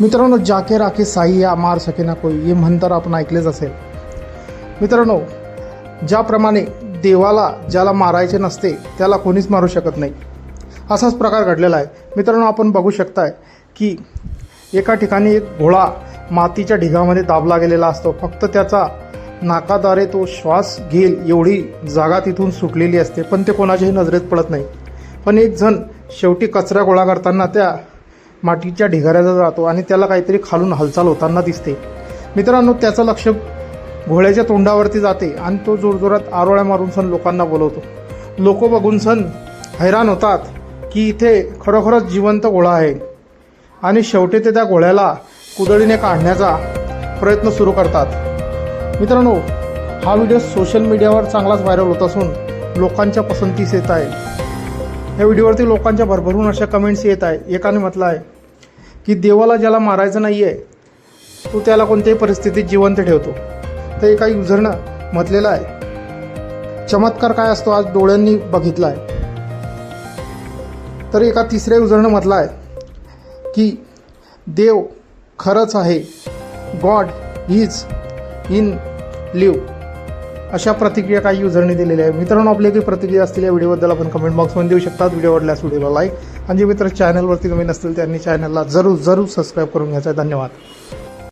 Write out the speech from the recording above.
मित्रांनो जाके राखे साई या मार सके ना कोई हे म्हणतर आपण ऐकलेच असेल. मित्रांनो ज्याप्रमाणे देवाला ज्याला मारायचे नसते त्याला कोणीच मारू शकत नाही. असाच प्रकार घडलेला आहे. मित्रांनो आपण बघू शकताय की एका ठिकाणी एक घोळा मातीच्या ढिगामध्ये दाबला गेलेला असतो. फक्त त्याचा नाकाद्वारे तो श्वास घेईल एवढी जागा तिथून सुटलेली असते. पण ते कोणाच्याही नजरेत पडत नाही. पण एक जण शेवटी कचरा गोळा करताना त्या मातीच्या ढिगाऱ्याचा जातो आणि त्याला काहीतरी खालून हालचाल होताना दिसते. मित्रांनो त्याचं लक्ष घोड्याच्या तोंडावरती जाते आणि तो जोरजोरात आरोळ्या मारून सण लोकांना बोलवतो. लोक बघून सण हैराण होतात की इथे खरोखरच जिवंत घोळा आहे. आणि शेवटी ते त्या घोळ्याला कुदळीने काढण्याचा प्रयत्न सुरू करतात. मित्रांनो हा व्हिडिओ सोशल मीडियावर चांगलाच व्हायरल होत असून लोकांच्या पसंतीस येत आहे. या व्हिडिओवरती लोकांच्या भरभरून अशा कमेंट्स येत आहे. एकाने म्हटलं आहे की देवाला ज्याला मारायचं नाही आहे तो त्याला कोणत्याही परिस्थितीत जिवंत ठेवतो. तर एका युजरनं म्हटलेलं आहे चमत्कार काय असतो आज डोळ्यांनी बघितला आहे. तर एका तिसऱ्या युजरनं म्हटलं आहे की देव खरंच आहे. गॉड इज इन लिव्ह अशा प्रतिक्रिया काही युजरने दिलेल्या आहे मित्रांनो आपली काही प्रतिक्रिया असतील या व्हिडिओबद्दल आपण कमेंट बॉक्समध्ये देऊ शकतात. व्हिडिओ आवडल्यास व्हिडिओला लाईक आणि जे मित्र चॅनलवरती नवीन असतील त्यांनी चॅनलला जरूर जरूर सबस्क्राईब करून घ्यायचा आहे. धन्यवाद.